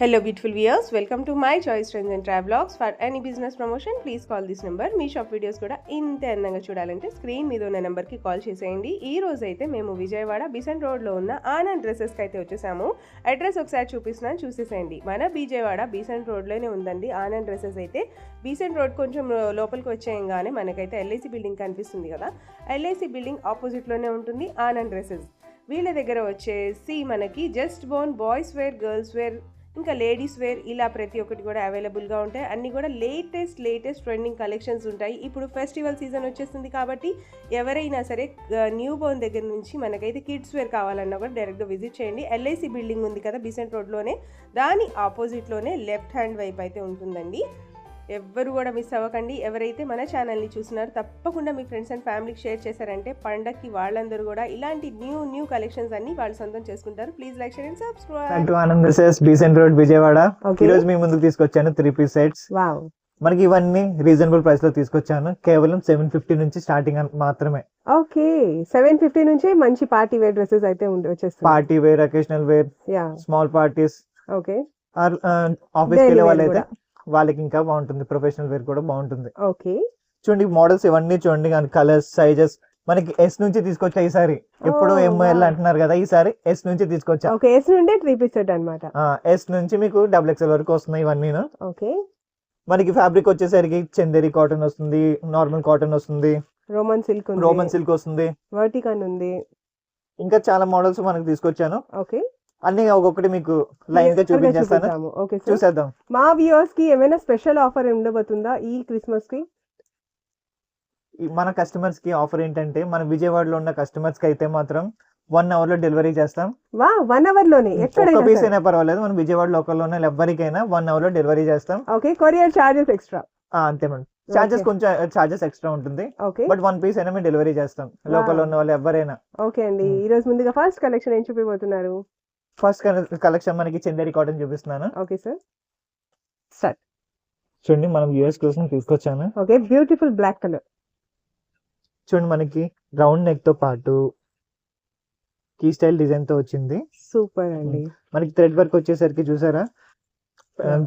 Hello beautiful viewers. Welcome to my choice trends and travelogues for any business promotion please call this number me shop videos కూడా ఇంత అందంగా చూడాలంటే screen మీద ఉన్న నెంబర్కి call చేసేయండి. ఈ రోజు అయితే మేము విజయవాడ బిసెంట్ రోడ్లో ఉన్న ఆనంద్ డ్రెస్సెస్కి అయితే వచ్చేసాము. అడ్రస్ ఒకసారి చూపిస్తున్నాను చూసేసేయండి. మన విజయవాడ బీసెంట్ రోడ్లోనే ఉందండి ఆనంద్ డ్రెస్సెస్ అయితే. బీసెంట్ రోడ్ కొంచెం లోపలికి వచ్చేయంగానే మనకైతే ఎల్ఐసి బిల్డింగ్ కనిపిస్తుంది కదా. ఎల్ఐసి బిల్డింగ్ ఆపోజిట్లోనే ఉంటుంది ఆనంద్ డ్రెస్సెస్ వీళ్ళ దగ్గర వచ్చేసి మనకి just born boys wear girls wear ఇంకా లేడీస్ వేర్ ఇలా ప్రతి ఒక్కటి కూడా అవైలబుల్గా ఉంటాయి. అన్నీ కూడా లేటెస్ట్ లేటెస్ట్ ట్రెండింగ్ కలెక్షన్స్ ఉంటాయి. ఇప్పుడు ఫెస్టివల్ సీజన్ వచ్చేస్తుంది కాబట్టి ఎవరైనా సరే న్యూ బోర్న్ దగ్గర నుంచి మనకైతే కిడ్స్ వేర్ కావాలన్నా కూడా డైరెక్ట్గా విజిట్ చేయండి. ఎల్ఐసి బిల్డింగ్ ఉంది కదా బిసెంట్ రోడ్లోనే. దాని ఆపోజిట్లోనే లెఫ్ట్ హ్యాండ్ వైపు అయితే ఉంటుందండి. ఎవ్వరు కూడా మిస్ అవ్వకండి. ఎవరైతే మన ఛానల్ని చూస్తున్నారో తప్పకుండా మీ ఫ్రెండ్స్ అండ్ ఫ్యామిలీకి షేర్ చేశారంటే పండక్కి వాళ్ళందరూ కూడా ఇలాంటి న్యూ న్యూ కలెక్షన్స్ అన్ని వాళ్ళు సొంతం చేసుకుంటారు. Please like share and subscribe Anand dresses Besant road Vijayawada. ఈ రోజు మీ ముందుకు తీసుకొచ్చాను త్రీ పీస్ సెట్స్ వావ్ మనకి ఇవన్నీ రీజనబుల్ ప్రైస్లో తీసుకొచ్చాను. కేవలం సెవెన్ ఫిఫ్టీ నుంచి స్టార్టింగ్ మాత్రమే. ఓకే సెవెన్ ఫిఫ్టీ నుంచి మంచి పార్టీ వేర్ డ్రెస్సెస్ అయితే ఉండి వచ్చేస్తాయి party wear occasional wear yeah small parties okay or office Daily వెళ్ళే వాళ్ళైతే. వాళ్ళకి ఇంకా బాగుంటుంది. ప్రొఫెషనల్ వేర్ కూడా బాగుంటుంది. ఓకే. చూడండి మోడల్స్ ఇవన్నీ చూడండి కానీ కలర్స్ సైజెస్. మనకి ఎస్ నుంచి తీసుకొచ్చా ఈసారి ఎప్పుడు ఎంఎల్. అంటున్నారు కదా ఈసారి ఎస్ నుంచి తీసుకొచ్చా? ఓకే ఎస్ నుండే త్రీ పీస్ అనమాట ఎస్ నుంచి మీకు డబుల్ ఎక్స్ఎల్ వరకు వస్తున్నాయి ఇవన్నీ ఓకే. మనకి ఫ్యాబ్రిక్ వచ్చేసరికి చందేరి కాటన్ వస్తుంది నార్మల్ కాటన్ వస్తుంది. రోమన్ సిల్క్ రోమన్ సిల్క్ వస్తుంది. వర్టికన్ ఉంది. ఇంకా చాలా మోడల్స్ మనకు తీసుకొచ్చాను. ఓకే. అన్ని ఒక్కొక్కటి మీకు లైన్గా చూపించేస్తాను. చూసేద్దాం. మా వ్యూవర్స్కి ఏమైనా స్పెషల్ ఆఫర్ ఉండబోతుందా ఈ క్రిస్మస్కి? మన కస్టమర్స్కి ఆఫర్ ఏంటంటే మన విజయవాడలో ఉన్న కస్టమర్స్కి అయితే మాత్రం వన్ అవర్లో డెలివరీ చేస్తాం. వా వన్ అవర్లోనే. ఒక్క ఎక్కడైనా పీస్. అయినా పర్వాలేదు మన విజయవాడ లోకల్ ఉన్న ఎవరికైనా వన్ అవర్లో డెలివరీ చేస్తాం. ఓకే కొరియర్ చార్జెస్ ఎక్స్ట్రా అంతే మేడం. చార్జెస్. కొంచెం చార్జెస్ ఎక్స్ట్రా ఉంటుంది. ఓకే బట్ వన్ పీస్ అయినా మేము డెలివరీ చేస్తాం. లోకల్ ఉన్న వాళ్ళు ఎవరైనా. ఓకే అండి. ఈ రోజు ముందుగా ఫస్ట్ కలెక్షన్ ఏం చూపిపోతున్నారు ఫస్ట్ కలెక్షన్ మనకి చందేరి కాటన్ చూపిస్తున్నాను. Okay sir. స్టార్ట్ చూడండి మనం యూఎస్ కోసం తీసుకొచ్చాను. Okay beautiful black colour. చూడండి మనకి రౌండ్ నెక్తో పాటు కీ స్టైల్ డిజైన్తో వచ్చింది. సూపర్ అండి. మనకి థ్రెడ్ వర్క్ వచ్చేసరికి చూసారా?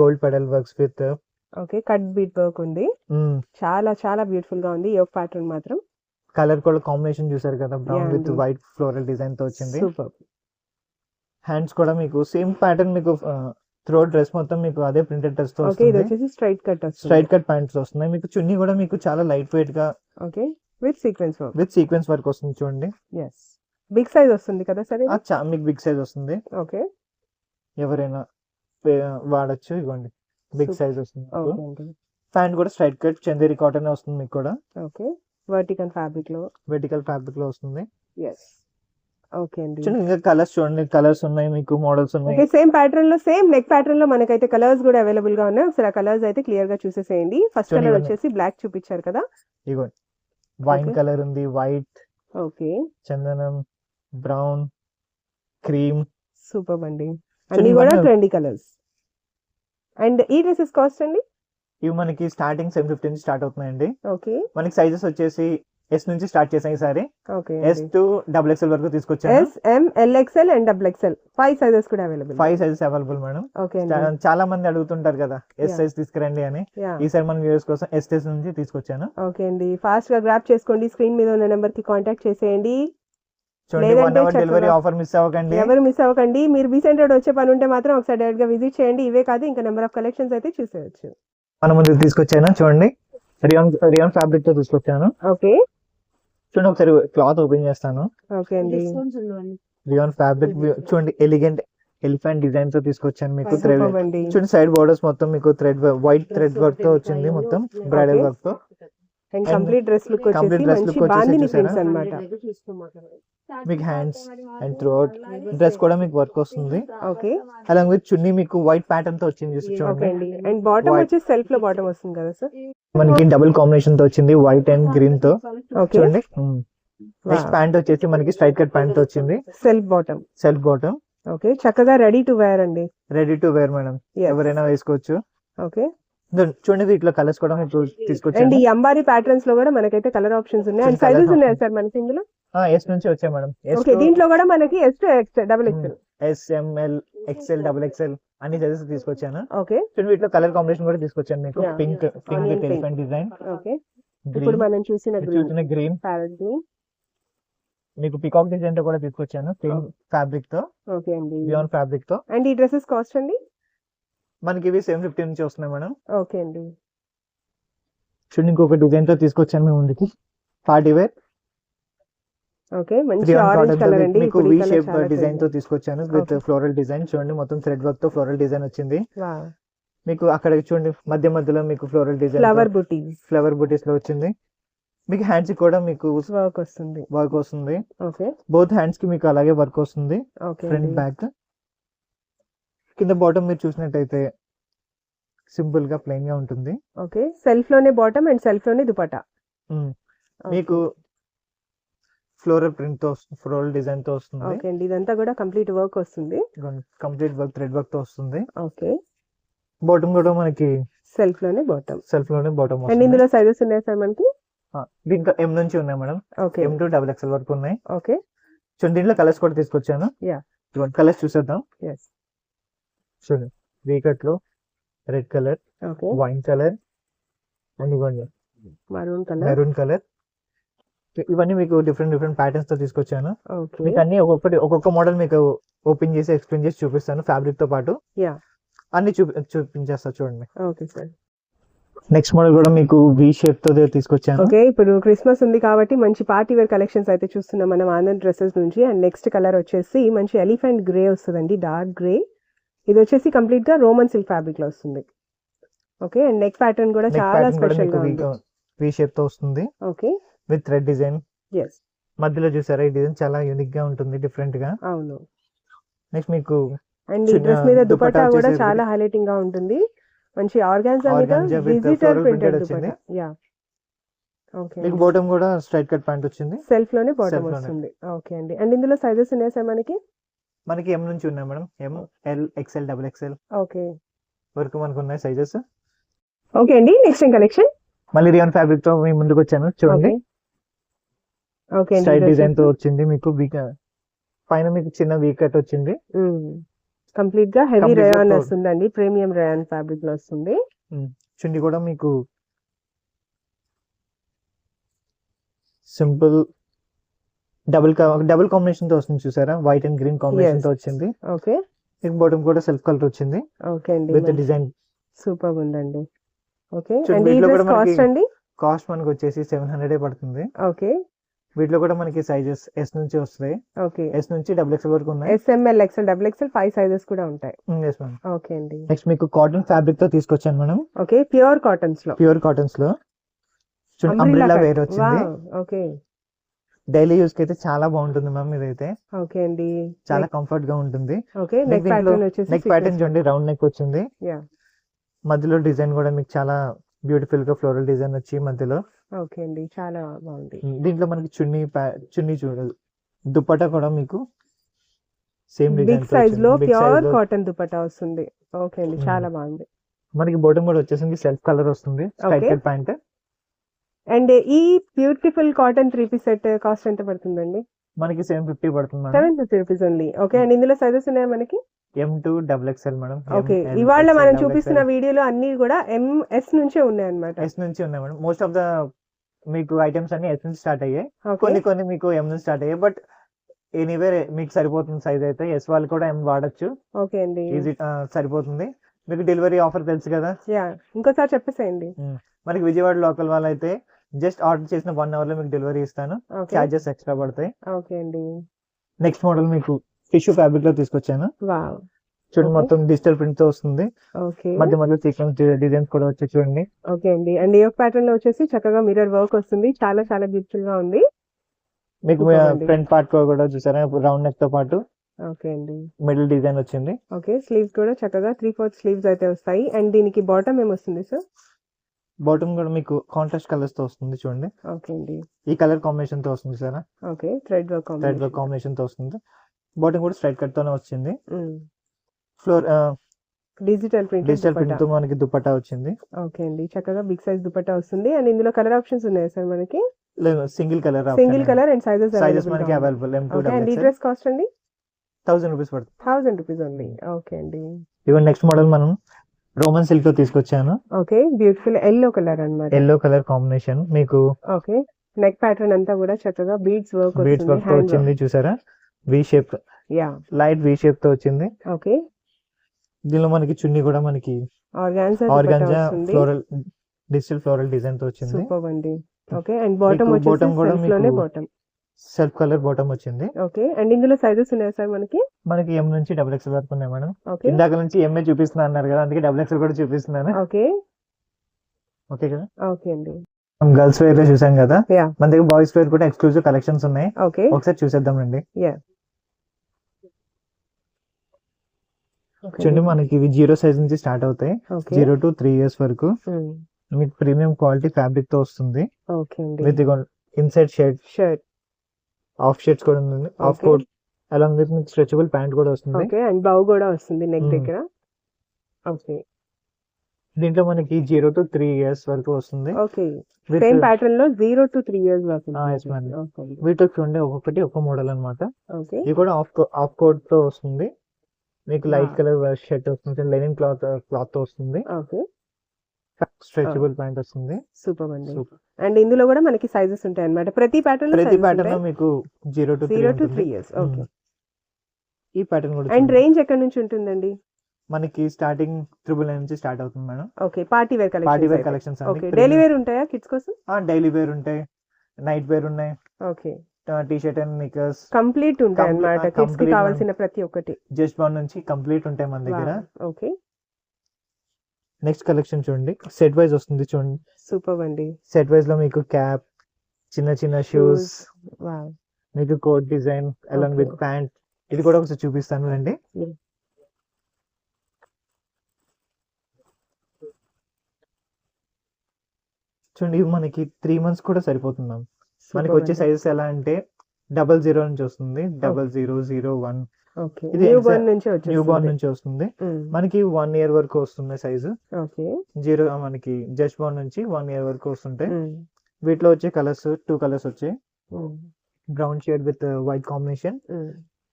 Gold pedal works with okay cut beat work ఉంది. చాలా చాలా బ్యూటిఫుల్గా ఉంది. యోగ్ ప్యాటర్న్ మాత్రం. కలర్ కూడా కాంబినేషన్ చూసారు కదా బ్రౌన్ విత్. వైట్ ఫ్లోరల్ డిజైన్తో వచ్చింది. సూపర్. హ్యాండ్స్ కూడా మీకు సేమ్ ప్యాటర్న్ మీకు త్రో డ్రెస్ మొత్తం మీకు అదే ప్రింటెడ్ డ్రెస్తో ఓకే ఇది వస్తుంది. వచ్చేసి స్ట్రైట్ కట్ వస్తుంది. స్ట్రైట్ కట్ ప్యాంట్స్ వస్తున్నాయి. మీకు చున్నీ కూడా మీకు చాలా లైట్ వెయిట్గా okay with sequence work with sequence work వస్తుంది చూడండి. ఎస్ బిగ్ సైజ్ వస్తుంది కదా సరే మీకు బిగ్ సైజ్ వస్తుంది. ఓకే ఎవరైనా వాడచ్చు ఇవ్వండి బిగ్. సైజ్ వస్తుంది ప్యాంట్ కూడా స్ట్రైట్ కట్ చందేరి కాటన్ వస్తుంది మీకు కూడా. ఓకే వర్టికల్ ఫ్యాబ్రిక్లో. వెర్టికల్ ఫ్యాబ్రిక్లో వస్తుంది. ఎస్ ఓకే అండి. చూడండి ఇంకా కలర్స్ చూడండి కలర్స్ ఉన్నాయి మీకు మోడల్స్ ఉన్నాయి. సేమ్ ప్యాటర్న్లో సేమ్ నెక్ ప్యాటర్న్లో మనకైతే కలర్స్ కూడా అవైలబుల్గా ఉన్నాయి. ఒకసారి ఆ కలర్స్ అయితే క్లియర్గా చూసేసేయండి. First colour. వచ్చేసి బ్లాక్ చూపించారు కదా. ఇగోండి వైన్. కలర్ ఉంది వైట్ ఓకే చందనం బ్రౌన్ క్రీమ్ సూపర్ అండి. అన్ని కూడా ట్రెండీ కలర్స్ అండ్ ఈ డ్రెస్సెస్ కాస్ట్ అండి? ఇవి మనకి స్టార్టింగ్ సెవెన్ ఫిఫ్టీ నుంచి స్టార్ట్ అవుతున్నాయండి. ఓకే మనకి సైజెస్ వచ్చేసి ఎస్ నుంచి స్టార్ట్ చేసాం ఈసారి. Okay S to double XL వరకు తీసుకొచ్చాను. S M L XL and double XL five sizes కూడా available five sizes available madam okay చాలా మంది అడుగుతుంటారు కదా ఎస్. సైజ్ తీసుకురండి అని. ఈసారి మన వ్యూస్ కోసం ఎస్ సైజ్ నుంచి తీసుకొచ్చాను. ఓకే అండి. ఫాస్ట్గా గ్రాప్ చేసుకోండి. స్క్రీన్ మీద ఉన్న నెంబర్కి కాంటాక్ట్ చేసేయండి. డెలివరీ ఆఫర్ మిస్ అవ్వకండి. ఎవరు మిస్ అవ్వకండి. మీరు బీసెంట్ రోడ్ వచ్చే పని ఉంటే మాత్రం ఒకసారి డైరెక్ట్గా విజిట్ చేయండి. ఇవే కాదు ఇంకా నెంబర్ ఆఫ్ కలెక్షన్స్ అయితే చూసేయచ్చు. మన ముందు తీసుకొచ్చాను చూడండి. రియాన్ రియాన్ ఫ్యాబ్రిక్తో తీసుకొచ్చాను. ఓకే చూడండి ఒకసారి క్లాత్ ఓపెన్ చేస్తాను. ఓకే అండి. రియాన్ ఫ్యాబ్రిక్ చూడండి. ఎలిగెంట్ ఎలిఫెంట్ డిజైన్తో తీసుకొచ్చాను మీకు థ్రెడ్ చూడండి సైడ్ బోర్డర్స్ మొత్తం మీకు థ్రెడ్ వైట్ థ్రెడ్ వర్క్తో వచ్చింది మొత్తం బ్రైడల్. వర్క్తో. కంప్లీట్ డ్రెస్ లుక్ dress మంచి look వచ్చేసి అన్నమాట మీకు హ్యాండ్స్ అండ్ థ్రోట్ డ్రెస్ కూడా మీకు వర్క్ వస్తుంది. ఓకే అలాగే విత్ చున్నీ మీకు వైట్ ప్యాటర్న్తో వచ్చింది చూసి ఓకే చూడండి. అండి. And bottom. వచ్చేసి సెల్ఫ్లో బాటమ్ వస్తుంది కదా సార్ మనకి డబుల్ కాంబినేషన్తో వచ్చింది వైట్ అండ్ గ్రీన్తో. ఓకే చూడండి. నెక్స్ట్ ప్యాంట్ వచ్చేసి మనకి స్ట్రైట్ కట్ ప్యాంట్తో వచ్చింది. Self bottom self bottom okay చక్కగా రెడీ టు వేర్ అండి. Ready to wear madam. ఎవరైనా వేసుకోవచ్చు. ఓకే చూడండి వీటిలో కలర్స్ కూడా మీకు అండ్ ఈ అంబారీ ప్యాటర్న్స్లో కూడా మనకైతే కలర్ ఆప్షన్స్ ఉన్నాయి. అండ్ సైజెస్ ఉన్నాయి. సార్ మనకి ఇందులో? ఎస్ నుంచి వచ్చాయి మేడం. ఓకే దీంట్లో కూడా మనకి S to X double X S M L XL double XL అన్ని సైజెస్ తీసుకొచ్చాను. ఓకే చూడండి వీటిలో కలర్ కాంబినేషన్ కూడా తీసుకొచ్చాను మీకు? Pink pink with. Elephant design okay ఇప్పుడు మనం చూసిన గ్రీన్ చూసిన గ్రీన్ ప్యారెట్ గ్రీన్ మీకు పికాక్ డిజైన్తో కూడా తీసుకొచ్చాను సేమ్ Oh. ఫ్యాబ్రిక్తో. ఓకే అండి. బియాన్ ఫ్యాబ్రిక్తో. అండ్ ఈ డ్రెస్సెస్ కాస్ట్ అండి? మనకి ఇవి సెవెన్ ఫిఫ్టీ నుంచి వస్తున్నాయి మేడం. ఓకే అండి. చూడండి ఇంకొక డిజైన్తో తీసుకొచ్చాను మేము ముందుకి పార్టీ వేర్ ఓకే మంచి ఆరెంజ్ కలర్ అండి మీకు వి షేప్ డిజైన్తో. తీసుకొచ్చాను విత్. ఫ్లోరల్ డిజైన్ చూడండి మొత్తం థ్రెడ్ వర్క్తో ఫ్లోరల్ డిజైన్ వచ్చింది. మీకు అక్కడ చూడండి మధ్య మధ్యలో మీకు ఫ్లోరల్ డిజైన్ ఫ్లవర్ బుటీస్ ఫ్లవర్ బూటీస్లో వచ్చింది. మీకు హ్యాండ్స్ కూడా మీకు వర్క్ వస్తుంది. వర్క్ వస్తుంది. ఓకే బోత్ హ్యాండ్స్కి మీకు అలాగే వర్క్ వస్తుంది. ఓకే ఫ్రంట్ బ్యాక్ కింద బాటమ్ మీరు చూసినట్టయితే సింపుల్గా ప్లెయిన్గా ఉంటుంది. ఓకే సెల్ఫ్లోనే బాటమ్ అండ్ సెల్ఫ్లోనే దుపట్టా. మ్మ్. మీకు ఫ్లోరల్ ప్రింట్తో ఫ్లోరల్ డిజైన్తో వస్తుంది. ఓకే అండి. ఇదంతా కూడా కంప్లీట్ వర్క్ వస్తుంది. కంప్లీట్ వర్క్ థ్రెడ్ వర్క్తో వస్తుంది. ఓకే. బాటమ్ కూడా మనకి సెల్ఫ్లోనే బాటమ్. సెల్ఫ్లోనే బాటమ్ అండ్ ఇందులో సైజెస్ ఉన్నాయి సార్ మనకి? దీంట్లో ఎం నుంచి ఉన్నాయి madam. Okay. M to double XL వరకు ఉన్నాయి. ఓకే. చూడండి దీంట్లో కలర్స్ కూడా తీసుకొచ్చాను. Yeah. కలర్స్ చూసేద్దాం. ఎస్ చూడండి వీకట్లో red colour okay. Wine colour and ఇవన్నీ మరూన్ కలర్. Maroon colour. ఇవన్నీ మీకు డిఫరెంట్ డిఫరెంట్ ప్యాటర్న్స్తో తీసుకొచ్చాను. మీకు అన్ని ఒక్కొక్కటి ఒక్కొక్క మోడల్ మీకు ఓపెన్ చేసి ఎక్స్ప్లెయిన్ చేసి చూపిస్తాను ఫ్యాబ్రిక్తో పాటు. అన్ని చూపి చూపించేస్తా చూడండి. ఓకే సార్ నెక్స్ట్ మోడల్ కూడా మీకు వి షేప్తో తీసుకొచ్చాను. ఓకే ఇప్పుడు క్రిస్మస్ ఉంది కాబట్టి మంచి పార్టీ వేర్ కలెక్షన్స్ అయితే చూస్తున్నాం మనం ఆనంద్ డ్రెస్సెస్ నుంచి. అండ్ నెక్స్ట్ కలర్ వచ్చేసి మంచి ఎలిఫెంట్ గ్రే వస్తుందండి డార్క్ గ్రే ఇది వచ్చేసి కంప్లీట్గా రోమన్ సిల్క్ ఫ్యాబ్రిక్లో వస్తుంది. ఓకే అండ్ నెక్ ప్యాటర్న్ కూడా చాలా స్పెషల్గా ఉంది. వి షేప్తో వస్తుంది. Okay with red design? Yes మధ్యలో చూసారా? ఈ డిజైన్ చాలా యూనిక్గా ఉంటుంది డిఫరెంట్గా అవును. నెక్స్ట్ మీకు అండ్ ఈ డ్రెస్ మీద దుపట్టా కూడా చాలా హైలైటింగ్గా ఉంటుంది. మంచి ఆర్గాన్జా మీద డిజిటల్ ప్రింటెడ్ వచ్చింది. యా ఓకే మీకు బాటమ్ కూడా స్ట్రైట్ కట్ ప్యాంట్ వచ్చింది? సెల్ఫ్లోనే బాటమ్. వస్తుంది. ఓకే అండి. అండ్ ఇందులో సైజెస్ ఉన్నాయి సార్ మనకి? మనకి ఎం నుంచి ఉన్నాయి madam. M L XL double XL okay వరకు మనకు ఉన్నాయి సైజెస్ ఓకే అండి. నెక్స్ట్ కలెక్షన్ మళ్ళీ రియాన్ ఫ్యాబ్రిక్తో మీ ముందుకు వచ్చాను. చూడండి. స్ట్రైట్ డిజైన్తో వచ్చింది మీకు పైన మీకు చిన్న వీక్ కట్ వచ్చింది. కంప్లీట్గా హెవీ రయాన్. వస్తుందండి ప్రీమియం రయాన్ ఫ్యాబ్రిక్లో వస్తుంది. చుండి కూడా మీకు సింపుల్ డబుల్ డబుల్ కాంబినేషన్తో వస్తుంది చూసారా? White and green combination. తో వచ్చింది. ఓకే. మీకు బాటమ్ కూడా సెల్ఫ్ కలర్ వచ్చింది. ఓకే అండి విత్ డిజైన్ సూపర్ ఉందండి ఓకే. అండ్ కాస్ట్ అండి? కాస్ట్ మనకు వచ్చేసి సెవెన్ హండ్రెడ్ పడుతుంది. ఓకే. వీటిలో కూడా మనకి సైజెస్ ఎస్ నుంచి వస్తాయి. ఓకే ఎస్ నుంచి డబుల్ ఎక్స్ వరకు ఉన్నాయి. S M L XL double XL five sizes కూడా ఉంటాయి. ఎస్ మ్యామ్ ఓకే అండి. నెక్స్ట్ మీకు కాటన్ ఫ్యాబ్రిక్తో తీసుకొచ్చాను మనం ఓకే ప్యూర్ కాటన్స్లో. ప్యూర్ కాటన్స్లో. అంబ్రిల్లా వేర్ వచ్చింది. ఓకే డైలీ యూస్కి అయితే చాలా బాగుంటుంది మ్యామ్ ఇదైతే. ఓకే అండి. చాలా కంఫర్ట్గా ఉంటుంది. ఓకే నెక్ ప్యాటర్న్ వచ్చేసి నెక్ ప్యాటర్న్ చూడండి రౌండ్ నెక్ వచ్చింది. మధ్యలో డిజైన్ కూడా మీకు చాలా బ్యూటిఫుల్గా ఫ్లోరల్ డిజైన్ వచ్చి మధ్యలో. ఓకే అండి. చాలా బాగుంది. దీంట్లో మనకి చున్నీ చున్నీ చూడదు దుపట్టా కూడా మీకు సేమ్ బిగ్ సైజ్లో ప్యూర్ కాటన్ దుపట్టా వస్తుంది. ఓకే అండి. చాలా బాగుంది. మనకి బాటమ్ కూడా వచ్చేసింది. సెల్ఫ్ కలర్ వస్తుంది. స్ట్రైట్. Cut pant. అండ్ ఈ beautiful cotton three piece set cost ఎంత పడుతుందండి? మనకి సెవెన్ ఫిఫ్టీ పడుతుంది seven fifty rupees only. Okay and ఇందులో సైజెస్ ఉన్నాయా మనకి? M to double XL madam. Okay ఇవాళ మనం చూపిస్తున్న వీడియోలో అన్ని కూడా ఎంఎస్ నుంచే ఉన్నాయి అనమాట ఎస్ నుంచి ఉన్నాయి మేడం. మోస్ట్ ఆఫ్ ద మీకు ఐటమ్స్ అన్ని ఎస్ నుంచి స్టార్ట్ అయ్యాయి. కొన్ని కొన్ని మీకు ఎం నుంచి స్టార్ట్ అయ్యాయి. బట్ ఎనీవేర్ మీకు సరిపోతుంది సైజ్ అయితే. ఎస్ వాళ్ళు కూడా ఎం వాడచ్చు. ఓకే అండి. ఈజీ సరిపోతుంది. మీకు డెలివరీ ఆఫర్ తెలుసు కదా? యా ఇంకోసారి చెప్పేసేయండి. మనకి విజయవాడ లోకల్ వాళ్ళు అయితే జస్ట్ ఆర్డర్ చేసిన వన్ అవర్లో మీకు డెలివరీ ఇస్తాను. చార్జెస్ ఎక్స్ట్రా పడతాయి. ఓకే అండి. నెక్స్ట్ మోడల్ మీకు టిష్యూ ఫ్యాబ్రిక్లో తీసుకొచ్చాను. వావ్ చూడండి. మొత్తం డిజిటల్ ప్రింట్తో వస్తుంది. మధ్య మధ్య సీక్వెన్స్ డిజైన్స్ కూడా వచ్చి చూడండి. ఓకే అండి. అండ్ ఈ ప్యాటర్న్లో వచ్చేసి చక్కగా మిర్రర్ వర్క్ వస్తుంది. చాలా చాలా బ్యూటిఫుల్గా ఉంది. మీకు. ఫ్రంట్ పార్ట్ కూడా చూసారా? రౌండ్ నెక్తో పాటు ఓకే అండి. మిడిల్ డిజైన్ వచ్చింది. ఓకే స్లీవ్స్ కూడా చక్కగా త్రీ ఫోర్త్ స్లీవ్స్ అయితే వస్తాయి. అండ్ దీనికి బాటమ్ ఏమొస్తుంది సార్ బాటమ్ కూడా మీకు కాంట్రాస్ట్ కలర్స్తో వస్తుంది చూడండి. ఓకే అండి. ఈ కలర్ కాంబినేషన్తో వస్తుంది sir okay thread work red కాంబినేషన్తో వస్తుంది. బాటమ్ కూడా స్ట్రైట్ కట్ తోనే వచ్చింది. Hmm. Floral digital print digital ప్రింట్తో మనకి దుపట్టా వచ్చింది. ఓకే అండి. చక్కగా బిగ్ సైజ్ దుపట్టా వస్తుంది. అండ్ ఇందులో కలర్ ఆప్షన్స్ ఉన్నాయి సార్ మనకి? Single colour single colour and. Sizes sizes మనకి అవైలబుల్ అండ్ ఈ డ్రెస్ కాస్ట్ అండి? థౌసండ్ రూపీస్ పడుతుంది. థౌసండ్ రూపీస్ ఓన్లీ ఓకే అండి. ఇవన్నీ నెక్స్ట్ మోడల్ మనం రోమన్ సిల్క్తో తీసుకొచ్చాను. ఓకే బ్యూటిఫుల్ ఎల్లో కలర్ అన్నమాట. ఎల్లో కలర్ కాంబినేషన్ మీకు ఓకే నెక్ ప్యాటర్న్ అంతా కూడా చక్కగా బీడ్స్ వర్క్ బీడ్స్ వర్క్ వచ్చింది చూసారా? V shape yeah light V షేప్తో వచ్చింది. ఓకే దీనిలో మనకి చున్నీ కూడా మనకి ఆర్గాన్జా ఫ్లోరల్ డిజిటల్ ఫ్లోరల్ డిజైన్తో వచ్చింది. సూపర్ అండి. ఓకే అండ్ బాటమ్ bottom కూడా మీకు- బాటమ్ సెల్ఫ్ కలర్ బాటమ్ వచ్చింది. ఓకే అండ్ ఇందులో సైజెస్ ఉన్నాయి సార్ మనకి? మనకి ఎం నుంచి డబుల్ ఎక్స్ఎల్ వరకు ఉన్నాయి మేడం. ఇందాక నుంచి ఎంఏ చూపిస్తున్నా అన్నారు కదా అందుకే డబుల్ ఎక్స్ఎల్ కూడా చూపిస్తున్నాను. ఓకే. ఓకే కదా? ఓకే అండి. గర్ల్స్ వేర్లో చూసాం కదా. మన దగ్గర బాయ్స్ వేర్ కూడా ఎక్స్క్లూజివ్ కలెక్షన్స్ ఉన్నాయి. ఓకే. ఒకసారి చూసేద్దాం అండి చూడండి మనకి ఇవి జీరో సైజ్ నుంచి స్టార్ట్ అవుతాయి. జీరో టు త్రీ ఇయర్స్ వరకు. మీకు ప్రీమియం క్వాలిటీ ఫ్యాబ్రిక్తో వస్తుంది with inside shirt. Shirt. Half shirts కూడా ఉంది ఆఫ్. కోట్. అలాంగ్ విత్ మీకు స్ట్రెచబుల్ ప్యాంట్ కూడా వస్తుంది. ఓకే. అండ్ బౌ కూడా వస్తుంది నెక్. దగ్గర. ఓకే. దీంట్లో మనకి జీరో టు త్రీ ఇయర్స్ వరకు వస్తుంది. ఓకే. సేమ్ ప్యాటర్న్లో జీరో టు త్రీ ఇయర్స్ వరకు వీటిలో చూడండి ఒక్కొక్కటి ఒక్క మోడల్ అన్నమాట. ఓకే. ఇది కూడా ఆఫ్ ఆఫ్ కోట్తో వస్తుంది. మీకు లైట్ Ah. కలర్ షర్ట్ వస్తుంది లెనిన్ క్లాత్ క్లాత్ వస్తుంది. ఓకే. స్ట్రెచబుల్ ప్యాంట్ వస్తుంది. సూపర్ అండి. అండ్ ఇందులో కూడా మనకి సైజెస్ ఉంటాయి అన్నమాట ప్రతి ప్యాటర్న్ ప్రతి ప్యాటర్న్ మీకు zero to zero to three years okay ఈ ప్యాటర్న్ కూడా అండ్. రేంజ్ ఎక్కడ నుంచి ఉంటుందండి? మనకి స్టార్టింగ్ త్రిబుల్ నైన్ నుంచి స్టార్ట్ అవుతుంది madam. Okay party wear party wear collection collections okay daily wear ఉంటాయా కిడ్స్ కోసం? డైలీ వేర్ ఉంటాయి. నైట్ వేర్ ఉన్నాయి. Okay T shirt and knickers complete ఉంటాయి అన్నమాట. కిడ్స్కి కావాల్సిన ప్రతి ఒక్కటి. జస్ట్ బాన్ నుంచి కంప్లీట్ ఉంటాయి మన దగ్గర. ఓకే నెక్స్ట్ కలెక్షన్ చూడండి. సెట్ వైజ్ వస్తుంది చూడండి. సూపర్ అండి. సెట్ వైజ్లో మీకు క్యాప్ చిన్న చిన్న షూస్ మీకు coat design along. With pant ఇది కూడా ఒకసారి చూపిస్తాను అండి Yeah. చూడండి మనకి త్రీ మంత్స్ కూడా సరిపోతుంది మ్యామ్ మనకి వచ్చే సైజెస్ ఎలా అంటే డబల్ జీరో నుంచి వస్తుంది. డబల్ జీరో జీరో వన్ ఇది న్యూ బోర్న్ నుంచి న్యూ బార్న్ వచ్చేస్తుంది నుంచి వస్తుంది. మనకి వన్ ఇయర్ వరకు వస్తుంది సైజు జీరో మనకి జస్ట్ బార్న్ నుంచి వన్ ఇయర్ వరకు వస్తుంటాయి. వీటిలో వచ్చే కలర్స్ టూ కలర్స్ వచ్చాయి. Brown shade with white combination.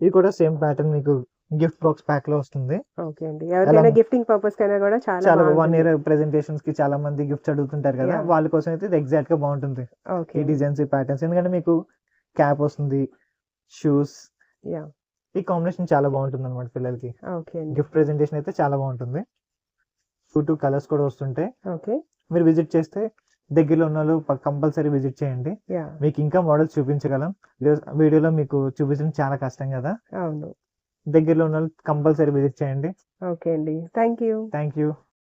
ఇది కూడా సేమ్ ప్యాటర్న్ మీకు గిఫ్ట్ బాక్స్ ప్యాక్లో వస్తుంది. ఓకే అండి. ఎవరికైనా ఎలా- గిఫ్టింగ్ పర్పస్ కైనా కూడా చాలా చాలా వన్. ఇయర్ ప్రెజెంటేషన్స్కి చాలా మంది గిఫ్ట్స్ అడుగుతుంటారు కదా. వాళ్ళ కోసం అయితే ఇది ఎగ్జాక్ట్గా బాగుంటుంది. ఈ డిజైన్స్ ఈ ప్యాటర్న్స్ ఎందుకంటే మీకు క్యాప్ వస్తుంది షూస్ యా ఈ కాంబినేషన్ చాలా బాగుంటుంది అనమాట పిల్లలకి. ఓకే గిఫ్ట్ ప్రెజెంటేషన్ అయితే చాలా బాగుంటుంది. టూ టూ కలర్స్ కూడా వస్తుంటాయి ఓకే. మీరు విజిట్ చేస్తే దగ్గరలో ఉన్న వాళ్ళు కంపల్సరీ విజిట్ చేయండి. మీకు ఇంకా మోడల్స్ చూపించగలం. వీడియో- వీడియోలో మీకు చూపించడం చాలా కష్టం కదా. అవును. దగ్గరలో ఉన్న కంపల్సరీ విజిట్ చేయండి. ఓకే అండి. Thank you. Thank you.